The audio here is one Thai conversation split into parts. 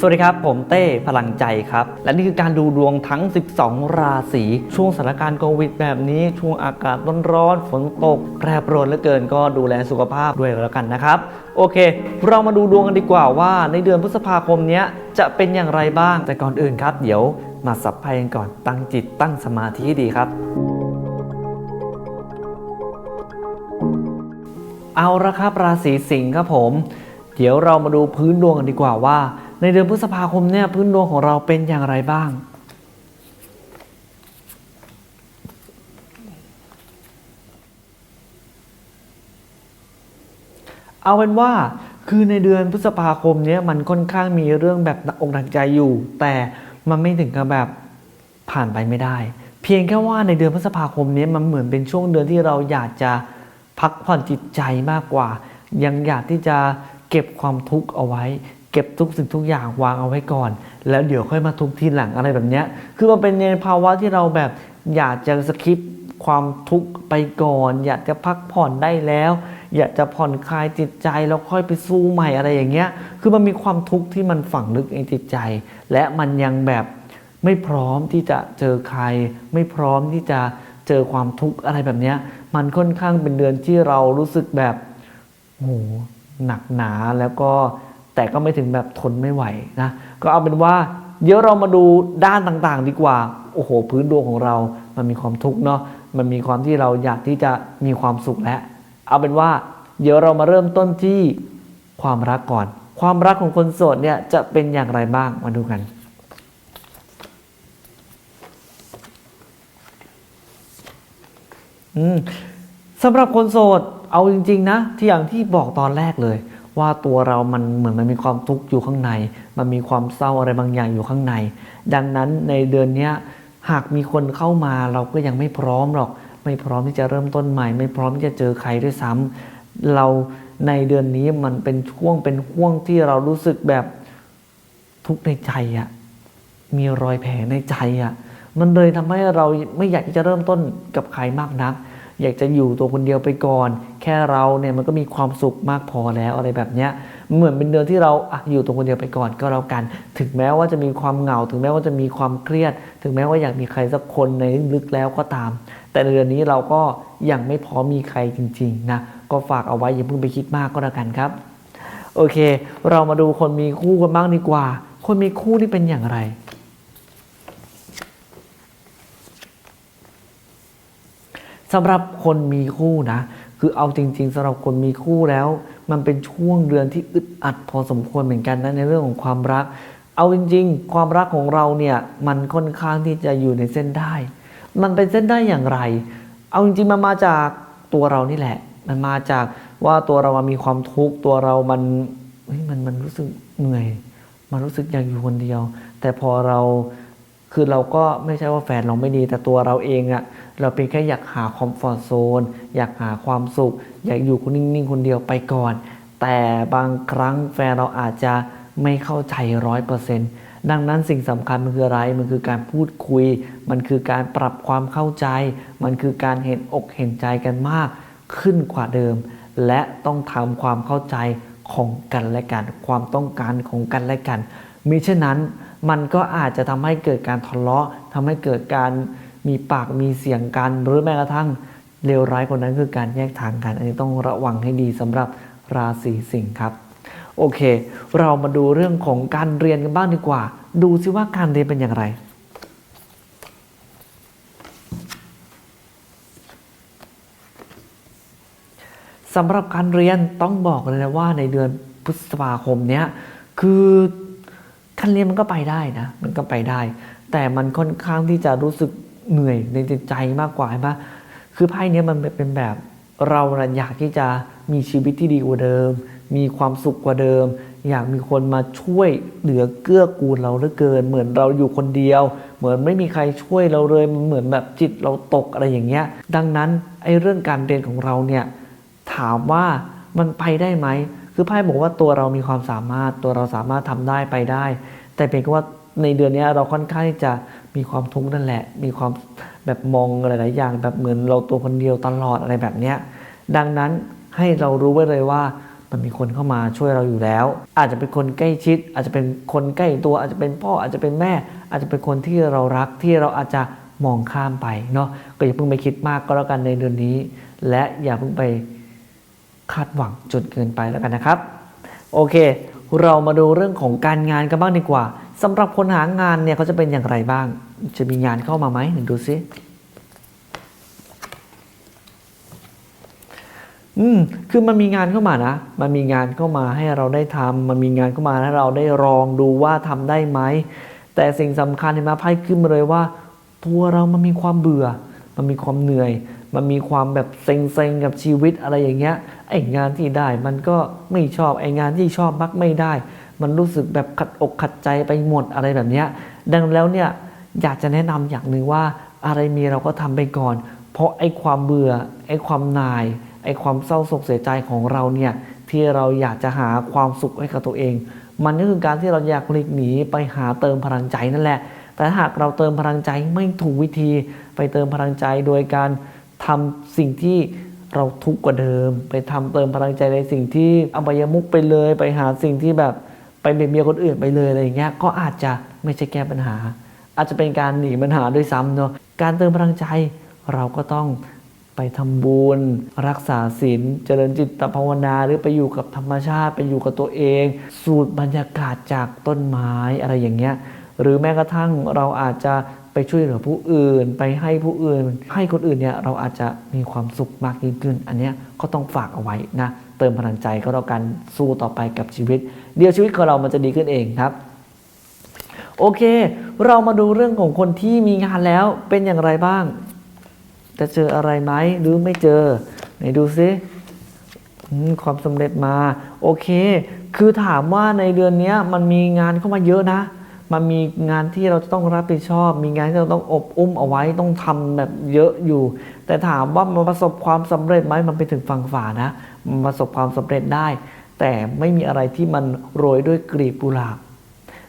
สวัสดีครับ ผมเต้พลังใจครับ และนี่คือการดูดวงทั้ง 12 ราศีช่วงสถานการณ์โควิดแบบนี้ ช่วงอากาศร้อนๆฝนตกแปรปรวนเหลือเกินก็ดูแลสุขภาพด้วยแล้วกันนะครับ โอเค เรามาดูดวงกันดีกว่าว่า ในเดือนพฤษภาคมนี้จะเป็นอย่างไรบ้าง แต่ก่อนอื่นครับ เดี๋ยวมาสับไพ่กันก่อนตั้งจิตตั้งสมาธิให้ดีครับ เอาละครับราศีสิงห์ครับผม เดี๋ยวเรามาดูพื้นดวงกันดีกว่าว่า ในเดือนพฤษภาคมเนี่ยพื้นดวงของเราเป็นอย่างไรบ้าง เอาเป็นว่าคือในเดือนพฤษภาคมเนี้ยมันค่อนข้างมีเรื่องแบบหนักอกหนักใจอยู่ แต่มันไม่ถึงกับแบบผ่านไปไม่ได้ เพียงแค่ว่าในเดือนพฤษภาคมเนี้ยมันเหมือนเป็นช่วงเดือนที่เราอยากจะพักผ่อนจิตใจมากกว่า ยังอยากที่จะเก็บความทุกข์เอาไว้ เก็บทุกสิ่งทุกอย่างวางเอาไว้ก่อน แล้วเดี๋ยวค่อยมาทุกทีหลังอะไรแบบเนี้ยคือมันเป็นในภาวะที่เราแบบอยากจะสคิปความทุกข์ไปก่อน อยากจะพักผ่อนได้แล้ว อยากจะผ่อนคลายจิตใจแล้วค่อยไปสู้ใหม่อะไรอย่างเงี้ย คือมันมีความทุกข์ที่มันฝังลึกในจิตใจ และมันยังแบบไม่พร้อมที่จะเจอใคร ไม่พร้อมที่จะเจอความทุกข์อะไรแบบเนี้ย มันค่อนข้างเป็นเดือนที่เรารู้สึกแบบโหหนักหนาแล้วก็ แต่ก็ไม่ถึงแบบทนไม่ไหวนะก็เอาเป็นว่าเดี๋ยวเรามาดูด้านต่างๆ ดีกว่า โอ้โห พื้นดวงของเรา มันมีความทุกข์เนาะมันมีความที่เราอยากที่จะมีความสุขแล้วเอาเป็นว่า เดี๋ยวเรามาเริ่มต้นที่ความรักก่อน ความรักของคนโสดเนี่ยจะเป็นอย่างไรบ้างมาดูกันอืมสำหรับคนโสดเอาจริง ๆ นะที่อย่างที่บอกตอนแรกเลย ว่าตัวเรามันเหมือนมันมีความทุกข์อยู่ข้างใน มันมีความเศร้าอะไรบางอย่างอยู่ข้างใน ดังนั้นในเดือนนี้หากมีคนเข้ามาเราก็ยังไม่พร้อมหรอก ไม่พร้อมที่จะเริ่มต้นใหม่ ไม่พร้อมที่จะเจอใครด้วยซ้ำเราในเดือนนี้มันเป็นช่วงเป็นห่วงที่เรารู้สึกแบบทุกข์ในใจอะมีรอยแผลในใจอะ่ะมันเลยทำให้เราไม่อยากที่จะเริ่มต้นกับใครมากนัก อยากจะอยู่ตัวคนเดียวไปก่อน ค่เราเนี่ยมันก็มีความสุขมากพอแล้วอะไรแบบเนี้ยเหมือนเป็นเดือนที่เราออยู่ตัวคนเดียวไปก่อนก็แล้วกัน ถึงแม้ว่าจะมีความเหงา ถึงแม้ว่าจะมีความเครียด ถึงแม้ว่าอยากมีใครสักคนในลึกๆแล้วก็ตาม แต่เดือนนี้เราก็ยังไม่พร้อมมีใครจริงๆนะก็ฝากเอาไว้อย่าเพิ่งไปคิดมากก็แล้วกันครับ โอเค เรามาดูคนมีคู่กันบ้างดีกว่า คนมีคู่นี่เป็นอย่างไรสำหรับคนมีคู่นะ คือเอาจริง ๆสำหรับคนมีคู่แล้ว มันเป็นช่วงเดือนที่อึดอัดพอสมควรเหมือนกันนะในเรื่องของความรัก เอาจริง ๆ ความรักของเราเนี่ยมันค่อนข้างที่จะอยู่ในเส้นได้ มันเป็นเส้นได้อย่างไร เอาจริงๆมันมาจากตัวเรานี่แหละ มันมาจากว่าตัวเรามันมีความทุกข์ตัวเรามันเฮ้ยมันมันรู้สึกเหนื่อย มันรู้สึกอยากอยู่คนเดียว แต่พอเราคือเราก็ไม่ใช่ว่าแฟนเราไม่ดีแต่ตัวเราเองอะ เราเป็นแค่อยากหาคอมฟอร์ทโซนอยากหาความสุข อยากอยู่คนนิ่งๆ คนเดียวไปก่อน แต่บางครั้งแฟนเราอาจจะไม่เข้าใจร้อยเปอร์เซ็นต์ดังนั้นสิ่งสำคัญมันคืออะไร มันคือการพูดคุย มันคือการปรับความเข้าใจ มันคือการเห็นอกเห็นใจกันมากขึ้นกว่าเดิม และต้องทำความเข้าใจของกันและกัน ความต้องการของกันและกันมิเช่นนั้นมันก็อาจจะทำให้เกิดการทะเลาะทำให้เกิดการ มีปากมีเสียงกันหรือแม้กระทั่งเลวร้ายกว่านั้นคือการแยกทางกัน อันนี้ต้องระวังให้ดีสำหรับราศีสิงห์ครับ โอเค เรามาดูเรื่องของการเรียนกันบ้างดีกว่า ดูซิว่าการเรียนเป็นอย่างไรสำหรับการเรียนต้องบอกเลยนะว่าในเดือนพฤษภาคมเนี้ยคือการเรียนมันก็ไปได้นะ มันก็ไปได้ แต่มันค่อนข้างที่จะรู้สึก เหนื่อยในใจมากกว่าใช่ปะคือไพ่เนี้ยมันเป็นแบบเราอยากที่จะมีชีวิตที่ดีกว่าเดิม มีความสุขกว่าเดิม อยากมีคนมาช่วยเหลือเกื้อกูลเราเหลือเกิน เหมือนเราอยู่คนเดียว เหมือนไม่มีใครช่วยเราเลยมันเหมือนแบบจิตเราตกอะไรอย่างเงี้ย ดังนั้นไอ้เรื่องการเรียนของเราเนี่ยถามว่ามันไปได้ไหมคือไพ่บอกว่าตัวเรามีความสามารถตัวเราสามารถทำได้ไปได้ แต่เป็นว่าในเดือนนี้เราค่อนข้างที่จะ มีความทุกข์นั่นแหละ มีความแบบมองหลาย ๆ อย่างแบบเหมือนเราตัวคนเดียวตลอดอะไรแบบเนี้ยดังนั้นให้เรารู้ไว้เลยว่ามันมีคนเข้ามาช่วยเราอยู่แล้ว อาจจะเป็นคนใกล้ชิด อาจจะเป็นคนใกล้ตัว อาจจะเป็นพ่ออาจจะเป็นแม่ อาจจะเป็นคนที่เรารักที่เราอาจจะมองข้ามไปเนาะก็อย่าเพิ่งไปคิดมากก็แล้วกันในเดือนนี้ และอย่าเพิ่งไปคาดหวังจนเกินไปแล้วกันนะครับ โอเค เรามาดูเรื่องของการงานกันบ้างดีกว่าสำหรับคนหางานเนี่ยเขาจะเป็นอย่างไรบ้าง จะมีงานเข้ามาไหมหนึ่งดูซิอืมคือมันมีงานเข้ามานะ มันมีงานเข้ามาให้เราได้ทำมันมีงานเข้ามาให้เราได้ลองดูว่าทำได้ไหม แต่สิ่งสำคัญเห็นไหมไพ่ขึ้นมาเลยว่า ตัวเรามันมีความเบื่อ มันมีความเหนื่อย มันมีความแบบเซ็งๆกับชีวิตอะไรอย่างเงี้ย ไอ้งานที่ได้มันก็ไม่ชอบ ไอ้งานที่ชอบมักไม่ได้ มันรู้สึกแบบขัดอกขัดใจไปหมดอะไรแบบเนี้ย ดังนั้นแล้วเนี่ย อยากจะแนะนำอย่างหนึ่งว่าอะไรมีเราก็ทำไปก่อน เพราะไอ้ความเบื่อไอ้ความนายไอ้ความเศร้าโศกเสียใจของเราเนี่ยที่เราอยากจะหาความสุขให้กับตัวเอง มันก็คือการที่เราอยากหลีกหนีไปหาเติมพลังใจนั่นแหละ แต่หากเราเติมพลังใจไม่ถูกวิธี ไปเติมพลังใจโดยการทำสิ่งที่เราทุกข์กว่าเดิม ไปทำเติมพลังใจในสิ่งที่อบายมุกไปเลย ไปหาสิ่งที่แบบไปเบียดเบียนคนอื่นไปเลยอะไรอย่างเงี้ยก็อาจจะไม่ใช่แก้ปัญหา อาจจะเป็นการหนีปัญหาด้วยซ้ำเนาะการเติมพลังใจเราก็ต้องไปทำบุญรักษาศีลเจริญจิตภาวนาหรือไปอยู่กับธรรมชาติไปอยู่กับตัวเอง สูดบรรยากาศจากต้นไม้อะไรอย่างเงี้ยหรือแม้กระทั่งเราอาจจะไปช่วยเหลือผู้อื่น ไปให้ผู้อื่น ให้คนอื่นเนี่ยเราอาจจะมีความสุขมากยิ่งขึ้น อันเนี้ยก็ต้องฝากเอาไว้นะเติมพลังใจก็แล้วกันสู้ต่อไปกับชีวิต เดี๋ยวชีวิตของเรามันจะดีขึ้นเองครับ โอเค เรามาดูเรื่องของคนที่มีงานแล้วเป็นอย่างไรบ้าง จะเจออะไรไหมหรือไม่เจอ ไหนดูซิความสำเร็จมา โอเค คือถามว่าในเดือนนี้มันมีงานเข้ามาเยอะนะ มันมีงานที่เราจะต้องรับผิดชอบ มีงานที่เราต้องอบอุ้มเอาไว้ต้องทำแบบเยอะอยู่ แต่ถามว่ามันประสบความสำเร็จไหมมันไปถึงฝั่งฝานะมันประสบความสำเร็จได้ แต่ไม่มีอะไรที่มันโรยด้วยกลีบกุหลาบ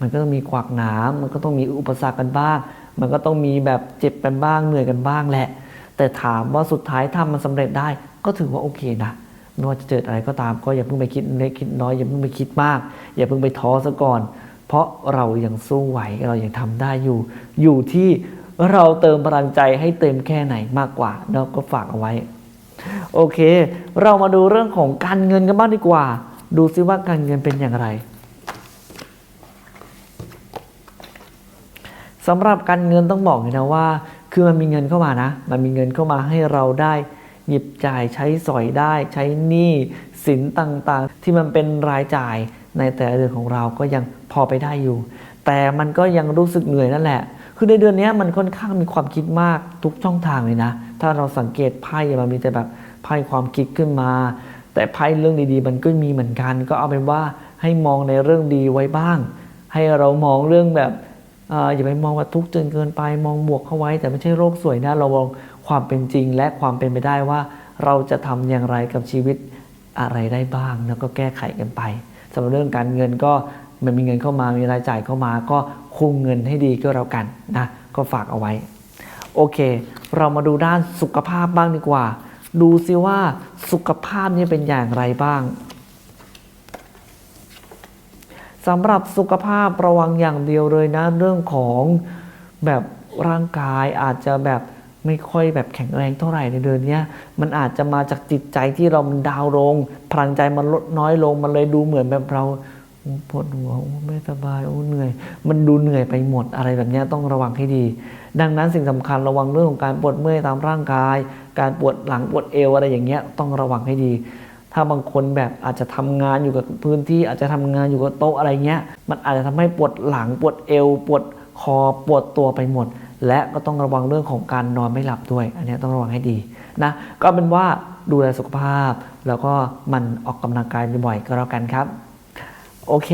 มันก็ต้องมีขวากหนาม มันก็ต้องมีอุปสรรคกันบ้าง มันก็ต้องมีแบบเจ็บกันบ้าง เหนื่อยกันบ้างแหละ แต่ถามว่าสุดท้ายถ้ามันสำเร็จได้ ก็ถือว่าโอเคนะ ไม่ว่าจะเจออะไรก็ตาม ก็อย่าเพิ่งไปคิดเล็กคิดน้อย อย่าเพิ่งไปคิดมาก อย่าเพิ่งไปท้อซะก่อน เพราะเรายังสู้ไหว เรายังทำได้อยู่ อยู่ที่เราเติมพลังใจให้เต็มแค่ไหนมากกว่า เราก็ฝากเอาไว้ โอเค เรามาดูเรื่องของการเงินกันบ้างดีกว่า ดูซิว่าการเงินเป็นอย่างไร สำหรับการเงินต้องบอกเลยนะว่า คือมันมีเงินเข้ามานะ มันมีเงินเข้ามาให้เราได้หยิบจ่ายใช้สอยได้ ใช้หนี้สินต่างๆ ที่มันเป็นรายจ่ายในแต่ละเดือนของเราก็ยังพอไปได้อยู่ แต่มันก็ยังรู้สึกเหนื่อยนั่นแหละ คือในเดือนนี้มันค่อนข้างมีความคิดมากทุกช่องทางเลยนะ ถ้าเราสังเกตไพ่มันมีแต่แบบไพ่ความคิดขึ้นมา แต่ไพ่เรื่องดีๆ มันก็มีเหมือนกัน ก็เอาเป็นว่าให้มองในเรื่องดีไว้บ้าง ให้เรามองเรื่องแบบ อย่าไปมองว่าทุกข์จนเกินไปมองบวกเข้าไว้ แต่ไม่ใช่โรคสวยนะเรามองความเป็นจริงและความเป็นไปได้ว่า เราจะทำอย่างไรกับชีวิตอะไรได้บ้างแล้วก็แก้ไขกันไปสำหรับเรื่องการเงินก็มันมีเงินเข้ามามีรายจ่ายเข้ามา ก็คุมเงินให้ดีก็แล้วกันนะก็ฝากเอาไว้ โอเค เรามาดูด้านสุขภาพบ้างดีกว่า ดูซิว่าสุขภาพนี่เป็นอย่างไรบ้าง สำหรับสุขภาพระวังอย่างเดียวเลยนะเรื่องของแบบร่างกายอาจจะแบบไม่ค่อยแบบแข็งแรงเท่าไหร่ในเดือนนี้มันอาจจะมาจากจิตใจที่เรามันดาวลงพลังใจมันลดน้อยลงมันเลยดูเหมือนแบบเราปวดหัวไม่สบายโอ้เหนื่อย มันดูเหนื่อยไปหมดอะไรแบบนี้ต้องระวังให้ดี ดังนั้นสิ่งสำคัญระวังเรื่องของการปวดเมื่อยตามร่างกาย การปวดหลังปวดเอวอะไรอย่างเงี้ยต้องระวังให้ดี ถ้าบางคนแบบอาจจะทำงานอยู่กับพื้นที่อาจจะทำงานอยู่กับโต๊ะอะไรเงี้ย มันอาจจะทำให้ปวดหลังปวดเอวปวดคอปวดตัวไปหมด และก็ต้องระวังเรื่องของการนอนไม่หลับด้วย อันนี้ต้องระวังให้ดีนะก็เป็นว่าดูแลสุขภาพ แล้วก็มันออกกำลังกายบ่อยๆก็แล้วกันครับ โอเค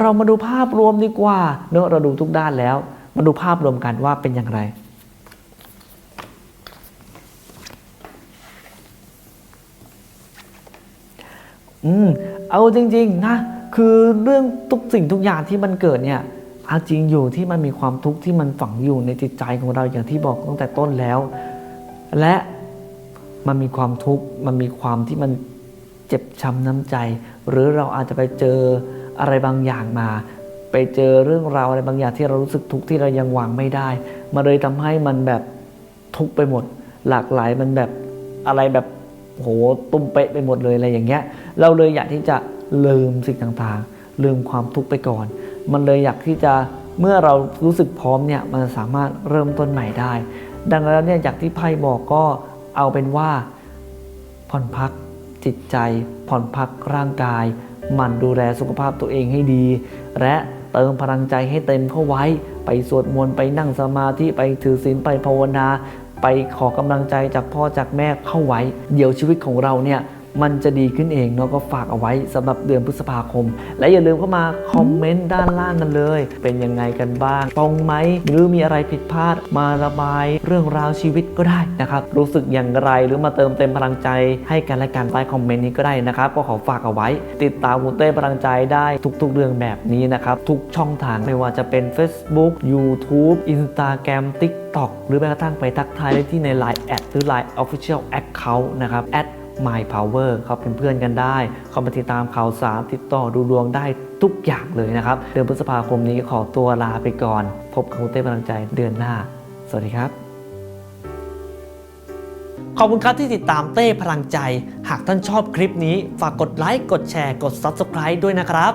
เรามาดูภาพรวมดีกว่าเนอะเราดูทุกด้านแล้ว มาดูภาพรวมกันว่าเป็นอย่างไร อืมเอาจริงๆนะคือเรื่องทุกสิ่งทุกอย่างที่มันเกิดเนี่ยเอาจริงอยู่ที่มันมีความทุกข์ที่มันฝังอยู่ในจิตใจของเราอย่างที่บอกตั้งแต่ต้นแล้ว และมันมีความทุกข์มันมีความที่มันเจ็บช้ำน้ำใจ หรือเราอาจจะไปเจออะไรบางอย่างมา ไปเจอเรื่องราวอะไรบางอย่างที่เรารู้สึกทุกข์ที่เรายังวางไม่ได้มาเลยทำให้มันแบบทุกข์ไปหมด หลากหลายมันแบบอะไรแบบ โหตุ้มเป๊ะไปหมดเลยอะไรอย่างเงี้ย เราเลยอยากที่จะลืมสิ่งต่างๆ ลืมความทุกข์ไปก่อน มันเลยอยากที่จะเมื่อเรารู้สึกพร้อมเนี่ยมันสามารถเริ่มต้นใหม่ได้ ดังนั้นเนี่ยจากที่ไพ่บอกก็เอาเป็นว่า ผ่อนพักจิตใจ ผ่อนพักร่างกาย มั่นดูแลสุขภาพตัวเองให้ดี และ เติมพลังใจให้เต็มเข้าไว้ ไปสวดมนต์ไปนั่งสมาธิไปถือศีลไปภาวนา ไปขอกำลังใจจากพ่อจากแม่เข้าไว้ เดี๋ยวชีวิตของเราเนี่ย มันจะดีขึ้นเองเนาะก็ฝากเอาไว้สำหรับเดือนพฤษภาคม และอย่าลืมเข้ามาคอมเมนต์ด้านล่างกันเลย เป็นยังไงกันบ้าง ตรงไหมหรือมีอะไรผิดพลาดมาระบายเรื่องราวชีวิตก็ได้นะครับ รู้สึกอย่างไรหรือมาเติมเต็มพลังใจให้กันและกันใต้คอมเมนต์นี้ก็ได้นะครับ ก็ขอฝากเอาไว้ ติดตามคุณเต้พลังใจได้ทุกๆเรื่องแบบนี้นะครับทุกช่องทางไม่ว่าจะเป็น Facebook YouTube Instagram TikTok หรือแม้กระทั่งไปทักทายได้ที่ใน Line แอดหรือ Line Official Account นะครับ My Power เขาเป็นเพื่อนกันได้เขามาติดตามข่าวสารติดต่อดูดวงได้ทุกอย่างเลยนะครับ เดือนพฤษภาคมนี้ขอตัวลาไปก่อน พบกับคุณเต้พลังใจเดือนหน้า สวัสดีครับ ขอบคุณครับที่ติดตามเต้พลังใจ หากท่านชอบคลิปนี้ ฝากกดไลค์กดแชร์กด Subscribe ด้วยนะครับ